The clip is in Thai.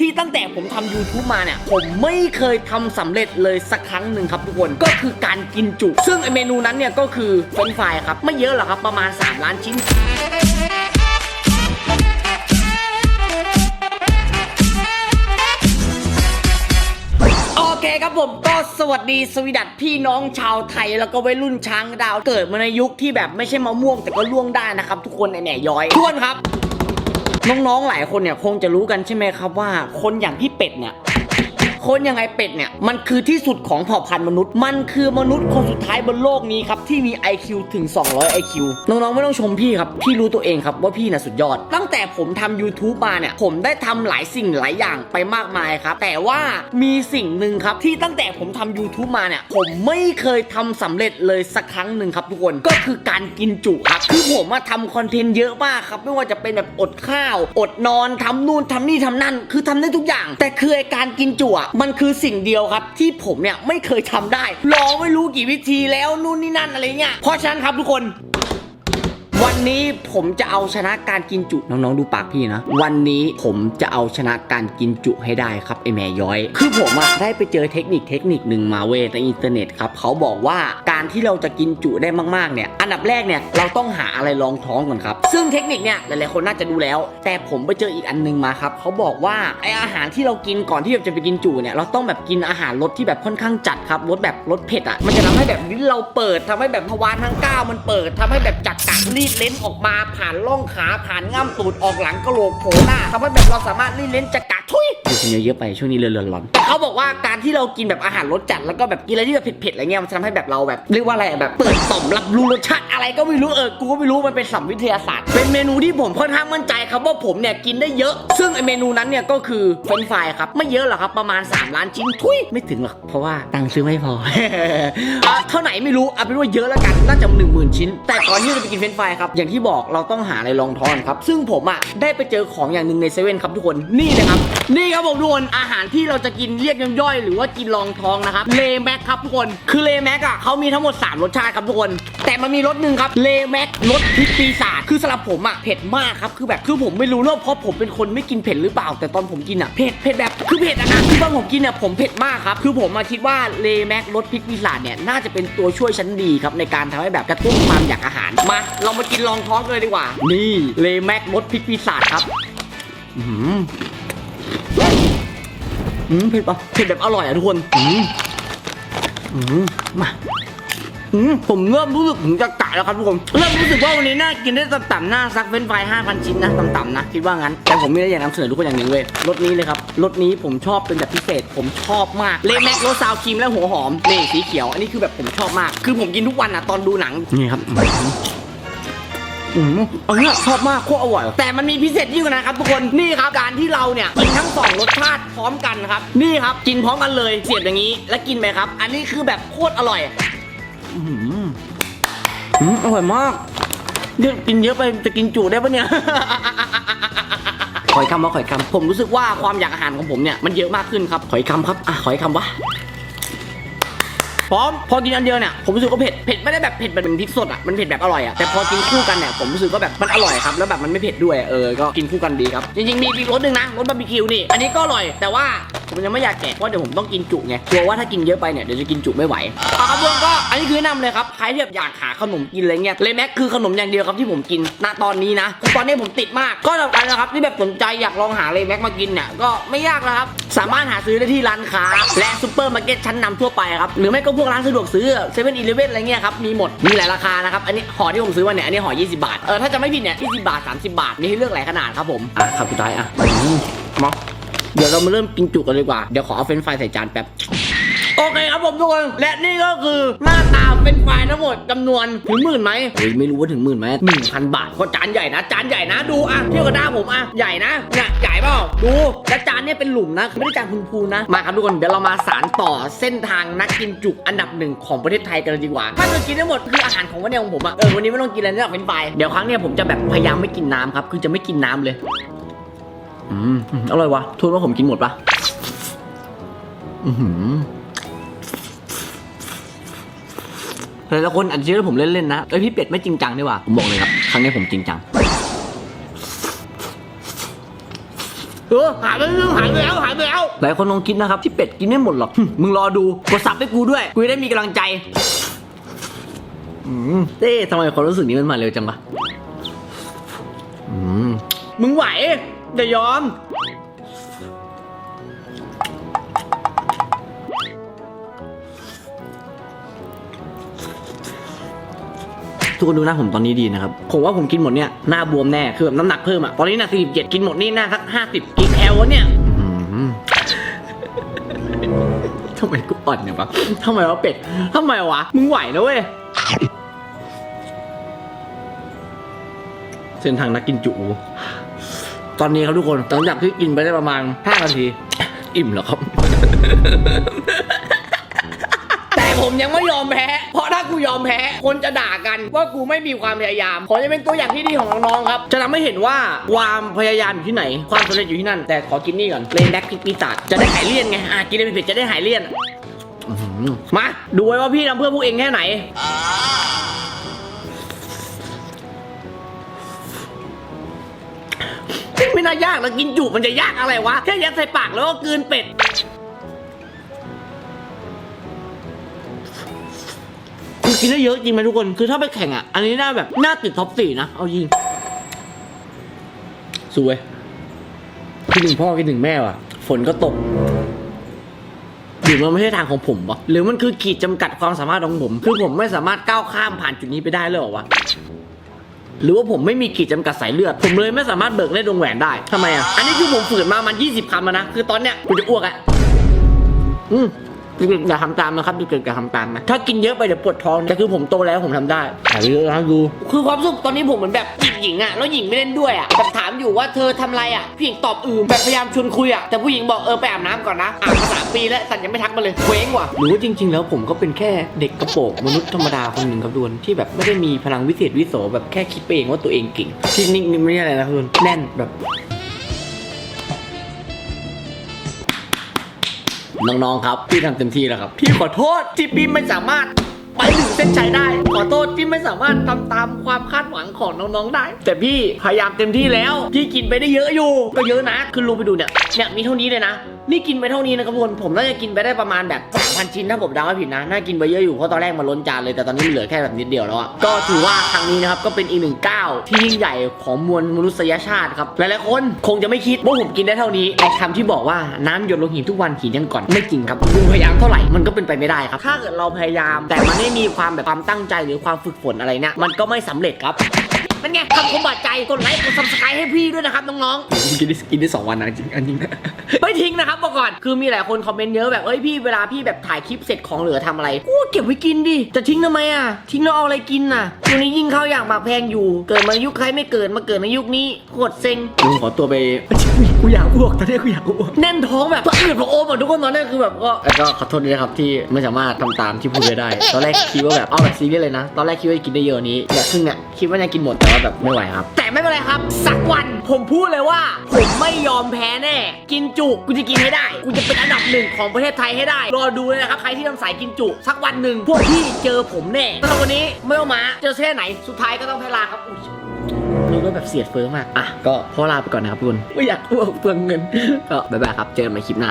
ที่ตั้งแต่ผมทำ YouTube มาเนี่ย ผมไม่เคยทำสำเร็จเลยสักครั้งหนึ่งครับทุกคน ก็คือการกินจุซึ่งไอเมนูนั้นเนี่ยก็คือเฟรนฟรายครับ ไม่เยอะหรอกครับ ประมาณ 3 ล้านชิ้นโอเคครับผมก็สวัสดีสวีดัตพี่น้องชาวไทยแล้วก็วัยรุ่นช้างดาวเกิดมาในยุคที่แบบไม่ใช่มะม่วงแต่ก็ล่วงได้นะครับทุกคนไอแหน่ย้อยทวนครับ น้องๆหลายคนเนี่ยคงจะรู้กันใช่ไหมครับว่า คนอย่างพี่เป็ดเนี่ย คนยังไงเป็ดเนี่ย มันคือที่สุดของเผ่าพันธุ์มนุษย์ มันคือมนุษย์คนสุดท้ายบนโลกนี้ครับ ที่มี IQ ถึง 200 IQ น้องๆ ไม่ต้องชมพี่ครับ พี่รู้ตัวเองครับว่าพี่น่ะสุดยอด ตั้งแต่ผมทำ YouTube มาเนี่ย ผมได้ทำหลายสิ่งหลายอย่างไปมากมายครับ แต่ว่ามีสิ่งหนึ่งครับที่ตั้งแต่ผมทำ YouTube มาเนี่ย ผมไม่เคยทำสำเร็จเลยสักครั้งหนึ่งครับทุกคน ก็คือการกินจุครับ คือผมมาทำคอนเทนต์เยอะมากครับ ไม่ว่าจะเป็นแบบอดข้าว อดนอนทำนู่นทำนี่ทำนั่น คือทำได้ทุกอย่าง แต่คือไอการกินจุอะมันคือสิ่งเดียวครับ ที่ผมเนี่ยไม่เคยทำได้ลองไม่รู้กี่วิธีแล้วนู่นนี่นั่นอะไรเงี้ยเพราะฉะนั้นครับทุกคน วันนี้ผมจะเอาชนะการกินจุน้องๆดูปากพี่นะ วันนี้ผมจะเอาชนะการกินจุให้ได้ครับไอแม่ย้อย คือผมอะได้ไปเจอเทคนิคเทคนิคหนึ่งมาเว้ยในอินเทอร์เน็ตครับเขาบอกว่าการที่เราจะกินจุได้มากๆเนี่ย อันดับแรกเนี่ยเราต้องหาอะไรรองท้องก่อนครับ ซึ่งเทคนิคเนี่ยหลายๆคนน่าจะดูแล้ว แต่ผมไปเจออีกอันหนึงมาครับเขาบอกว่าไออาหารที่เรากินก่อนที่เราจะไปกินจุเนี่ยเราต้องแบบกินอาหารรสที่แบบค่อนข้างจัดครับรสแบบรสเผ็ดอะมันจะทำให้แบบลิ้นเราเปิดทำให้แบบทวารทั้งเก้ามันเปิดทำให้แบบจัดกะรีดเลนออกมาผ่านร่องขาผ่านง่ามตูดออกหลังกระโหลกโผล่หน้าทำให้แบบเราสามารถรีดเลนจัดกูกินเยอะๆไปช่วงนี้เรือนร้อนแต่เขาบอกว่าการที่เรากินแบบอาหารรสจัดแล้วก็แบบกินอะไรที่แบบเผ็ดๆอะไรเงี้ยมันจะทำให้แบบเราแบบเรียกว่าอะไรแบบเปิดต่อมรับรู้รสชาติอะไรก็ไม่รู้เออกูก็ไม่รู้มันเป็นสัมวิทยาศาสตร์เป็นเมนูที่ผมค่อนข้างมั่นใจครับว่าผมเนี่ยกินได้เยอะ ซึ่งไอเมนูนั้นเนี่ยก็คือเฟรนฟรายครับไม่เยอะหรอกครับประมาณ 3 ล้านชิ้นทุยไม่ถึงหรอกเพราะว่าตังค์ซื้อไม่พอ เท่าไหนไม่รู้เอาเป็นว่าเยอะแล้วกันน่าจะหนึ่งหมื่นชิ้น แต่ก่อนที่เราจะไปกินเฟรนฟรายครับอย่างที่บอกเราต้องหาอะไรรองท้องครับซึ่งผมอะได้ไปเจอของอย่างหนึ่งในเซเว่นครับทุกคนนี่นะครับนี่ครับผมทุกคนอาหารที่เราจะกินเรียกย่อยๆหรือว่ากินรองท้องนะครับเลแม็กครับทุกคนคือเลแม็กอะเขามีทั้งหมด 3 รสชาติครับทุกคน แต่มันมีรสหนึ่งครับเลแม็กรสพริกปีศาจคือสำหรับผมอะเผ็ดมากครับคือแบบคือผมไม่รู้ว่าเพราะผมเป็นคนไม่กินเผ็ดหรือเปล่า แต่ตอนผมกินอะเผ็ดเผ็ดแบบคือเผ็ดอะนะคือตอนผมกินเนี่ยผมเผ็ดมากครับคือผมมาคิดว่าเลแม็กรสพริกปีศาจเนี่ยน่าจะเป็นตัวช่วยชั้นดีครับในการทำให้แบบกระตุ้นความอยากอาหารมาเรามากินรองท้องเลยดีกว่า นี่เลแม็กรสพริกปีศาจครับ อืมเผ็ดปะเผ็ดแบบอร่อยอะทุกคนอืมอืมมาอืมผมเริ่มรู้สึกถึงจะกะแล้วครับทุกคนเริ่มรู้สึกว่าวันนี้น่ากินได้ต่ำๆหน้าซักเฟรนช์ฟราย5,000ชิ้นนะต่ำๆนะคิดว่างั้น แต่ผมมีอะไรอยากนำเสนอทุกคนอย่างหนึ่งเว้ยรสนี้เลยครับรสนี้ผมชอบเป็นแบบพิเศษ ผมชอบมากเลแม็กรสซาวครีมและหัวหอมนี่สีเขียว อันนี้คือแบบผมชอบมาก คือผมกินทุกวันอะตอนดูหนังนี่ครับ อืมอันเนี้ยชอบมากโคตรอร่อย แต่มันมีพิเศษยิ่งกว่านะครับทุกคน นี่ครับ การที่เราเนี่ยกินทั้งสองรสชาติพร้อมกันครับ นี่ครับ กินพร้อมกันเลย เสียบอย่างนี้ แล้วกินไปครับ อันนี้คือแบบโคตรอร่อย อืมอืมอร่อยมากเดี๋ยวกินเยอะไปจะกินจุได้ปะเนี่ย ขอยคำว่าขอยคำผมรู้สึกว่าความอยากอาหารของผมเนี่ยมันเยอะมากขึ้นครับ ขอยคำครับ อะขอยคำวะ พร้อมพอกินอันเดียวเนี่ยผมรู้สึกว่าเผ็ดเผ็ดไม่ได้แบบเผ็ดแบบเป็นพริกสดอะมันเผ็ดแบบอร่อยอะแต่พอกินคู่กันเนี่ยผมรู้สึกว่าแบบมันอร่อยครับแล้วแบบมันไม่เผ็ดด้วยเออก็กินคู่กันดีครับจริงๆมีอีกรสหนึ่งนะรสบาร์บีคิวนี่อันนี้ก็อร่อยแต่ว่าผมยังไม่อยากแกะเพราะเดี๋ยวผมต้องกินจุไงกลัวว่าถ้ากินเยอะไปเนี่ยเดี๋ยวจะกินจุไม่ไหวปลากรับทุกคนก็ อันนี้คือแนะนำเลยครับใครที่แบบอยากหาขนมกินอะไรเงี้ยเลแม็กคือขนมอย่างเดียวครับที่ผมกินณตอนนี้นะคือตอนนี้ผมติดมาก ก็สำหรับนะครับที่แบบสนใจอยากลองหาเลแม็กมากินเนี่ยก็ไม่ยากนะครับ สามารถหาซื้อได้ที่ร้านค้า และซูเปอร์มาร์เก็ตชั้นนำทั่วไปครับหรือไม่ก็พวกร้านสะดวกซื้อเซเว่นอีเลฟเว่นอะไรเงี้ยครับมีหมดมีหลายราคานะครับอันนี้ห่อที่ผมซื้อมาเนี่ยอันนี้ห่อ20 บาทเออถ้าจะไม่ผิดเนี่ย20บาท 30 บาทมีให้เลือกหลายขนาดครับผมอะครับสุดท้ายอะอืมมาเดี๋ยวเรามาเริ่มกินจุกันเลยดีกว่าเดี๋ยวขอเอาเฟรนช์ฟรายใส่จานแป๊บ โอเคครับผมทุกคน และนี่ก็คือหน้าตาเป็นไฟล์ทั้งหมดจำนวนถึงหมื่นไหมเฮ้ยไม่รู้ว่าถึงหมื่นไหมหนึ่งพันบาทก็จานใหญ่นะ จานใหญ่นะดูอะเที่ยบกับหน้าผมอะใหญ่นะเนี่ยใหญ่เปล่าดูและจานเนี่ยเป็นหลุมนะไม่ได้จานพูนๆนะมาครับทุกคนเดี๋ยวเรามาสารต่อเส้นทางนักกินจุกอันดับหนึ่งของประเทศไทยกันเลยดีกว่าถ้าเกิดกินได้งหมดคืออาหารของวันนี้ของผมอะเออวันนี้ไม่ต้องกินอะไรนอกเป็นไฟล์เดี๋ยวครั้งเนี้ยผมจะแบบพยายามไม่กินน้ำครับคือจะไม่กินน้ำเลยอืมอร่อยวะโทษว่าผมกินหมดปะอือหือ หลายๆคนอาจจะคิดว่าผมเล่นๆนะเอ้ยพี่เป็ดไม่จริงจังดีกว่าผมบอกเลยครับ ครั้งนี้ผมจริงจังเเออหายไปแล้วหายไปแล้วหายไปแล้วหลายคนลองคิดนะครับที่เป็ดกินไม่หมดหรอกหึมึงรอดูกดซับให้กูด้วย กูจะได้มีกำลังใจอืมเต้ทำไมความรู้สึกนี้มันมาเร็วจังวะอืมมึงไหวอย่ายอม ทุกคนดูหน้าผมตอนนี้ดีนะครับ ผมว่าผมกินหมดเนี่ยหน้าบวมแน่ คือแบบน้ำหนักเพิ่มอะตอนนี้หนัก47กินหมดนี่หน้าสัก50กินแอลวะเนี่ยอืมทำไมกูอ่อนเนี่ยวะทำไมวะเป็ดทำไมวะ มึงไหวนะเว้ย เส้นทางนักกินจุ ตอนนี้ครับทุกคนหลังจากที่กินไปได้ประมาณ 5 นาที อิ่มแล้วครับแต่ ผมยังไม่ยอมแพ้ เพราะถ้ากูยอมแพ้ คนจะด่ากันว่ากูไม่มีความพยายาม ขอจะเป็นตัวอย่างที่ดีของน้องๆครับ จะทำให้เห็นว่าความพยายามอยู่ที่ไหน ความสำเร็จอยู่ที่นั่น แต่ขอกินนี่ก่อนเลนแดกพิกปีศาจจะได้หายเลี่ยนไง อะกินเลยเผ็ดๆจะได้หายเลี่ยนมา ดูไว้ว่าพี่ทำเพื่อพวกเองแค่ไหนไม่น่ายากนะกินจุมันจะยากอะไรวะแค่ยัดใส่ปากแล้วก็กลืนเป็ด กินได้เยอะจริงไหมทุกคน คือถ้าไปแข่งอะ อันนี้น่าแบบน่าติดท็อปสี่นะ เอายิงสวยคิดถึงพ่อคิดถึงแม่ว่ะ ฝนก็ตกหรือมันไม่ใช่ทางของผมวะหรือมันคือขีดจำกัดความสามารถของผม คือผมไม่สามารถก้าวข้ามผ่านจุดนี้ไปได้เลยเหรอวะหรือว่าผมไม่มีขีดจำกัดสายเลือด ผมเลยไม่สามารถเบิกได้ดวงแหวนได้ทำไมอะ อันนี้คือผมฝืนมามัน 20 คำแล้วนะ คือตอนเนี้ยกูจะอ้วกอะ อืม เด็กๆอย่าทำตามนะครับเด็กๆอย่าทำตามนะถ้ากินเยอะไปเดี๋ยวปวดท้องแต่คือผมโตแล้วผมทำได้ถ่ายไปเยอะนะดูคือความรู้สึกตอนนี้ผมเหมือนแบบจีบหญิงอะแล้วหญิงไม่เล่นด้วยอะแบบถามอยู่ว่าเธอทำอะไรอะผู้หญิงตอบอืมแบบพยายามชวนคุยอะแต่ผู้หญิงบอกเออไปอาบน้ำก่อนนะอาบมาสามปีแล้วสันยังไม่ทักมาเลยเคว้งว่ะหรือว่าจริง ๆ แล้วผมก็เป็นแค่เด็กกระโปรงมนุษย์ธรรมดาคนหนึ่งครับดวนที่แบบไม่ได้มีพลังวิเศษวิโสแบบแค่คิดไปเองว่าตัวเองเก่งที่นิ่งๆไม่ใช่อะไรนะคุณแน่นแบบ น้องๆครับพี่ทำเต็มที่แล้วครับ พี่ขอโทษที่พี่ไม่สามารถ ไปถึงเส้นชัยได้ ขอโทษที่ไม่สามารถทำตามความคาดหวังของน้องๆได้ แต่พี่พยายามเต็มที่แล้ว พี่กินไปได้เยอะอยู่ ก็เยอะนะ คือลงไปดูเนี่ยเนี่ยมีเท่านี้เลยนะ นี่กินไปเท่านี้นะครับทุกคนผมน่าจะกินไปได้ประมาณแบบ3,000ชิ้นถ้าผมเดาไม่ผิดนะ น่ากินไปเยอะอยู่เพราะตอนแรกมันล้นจานเลยแต่ตอนนี้เหลือแค่แบบนิดเดียวแล้วอะก็ถือว่าครั้งนี้นะครับก็เป็นอีกหนึ่งก้าวที่ยิ่งใหญ่ของมวลมนุษยชาติครับหลายๆคนคงจะไม่คิดว่าผมกินได้เท่านี้ไอ้คำที่บอกว่าน้ำหยดลงหินทุกวันหินยังก่อนไม่จริงครับพยายามเท่าไหร่มันก็เป็นไปไม่ได้ครับ ถ้าเกิดเราพยายามแต่มันไม่มีความแบบความตั้งใจหรือความฝึกฝนอะไรเนี่ยมันก็ไม่สำเร็จครับ เป็นไงคำคมบาดใจกดไลค์กดซับสไครต์ให้พี่ด้วยนะครับน้องๆ กินได้กินได้สองวันนะจริงอันจริงไม่ทิ้งนะครับบอกก่อน คือมีหลายคนคอมเมนต์เยอะแบบ เอ้ยพี่เวลาพี่แบบถ่ายคลิปเสร็จของเหลือทำอะไรกูเก็บไว้กินดิ จะทิ้งทำไมอะ ทิ้งแล้วเอาอะไรกินน่ะช่วงนี้ยิ่งข้าวอย่างหมากแพงอยู่ เกิดมาในยุคใครไม่เกิดมาเกิดในยุคนี้โคตรเซ็งลุงขอตัวไปกูอยากอ้วกตอนนี้กูอยากอ้วกแน่นท้องแบบเอืดพระโอมอะทุกคนตอนนี้คือแบบก็แล้วก็ขอโทษด้วยนะครับที่ไม่สามารถทำตามที่พูดไว้ได้ ตอนแรกคิดว่าแบบเอาแบบซีเรียสเลยนะ ตอนแรกคิดว่าจะกินได้เยอะกว่านี้เนี่ยครึ่งเนี่ยคิดว่าจะกินหมดแต่ว่าแบบไม่ไหวครับ แต่ไม่เป็นไรครับ สักวันผมพูดเลยว่า ผมไม่ยอมแพ้แน่ กินจุกูจะกินให้ได้ กูจะเป็นอันดับหนึ่งของประเทศไทยให้ได้ รอดูเลยนะครับ ใครที่ทำสายกินจุ สักวันหนึ่งพวกพี่เจอผมแน่สำหรับวันนี้ไม่ต้องมาเจอแค่ไหนสุดท้ายก็ต้องแพ้ลาครับอุ๊ยนี่ก็แบบเสียดเฟิร์มากอะก็ขอลาไปก่อนนะครับทุกคนไม่อยากอ้วกเปลืองเงินก็บ๊ายบายครับเจอกันใหม่คลิปหน้า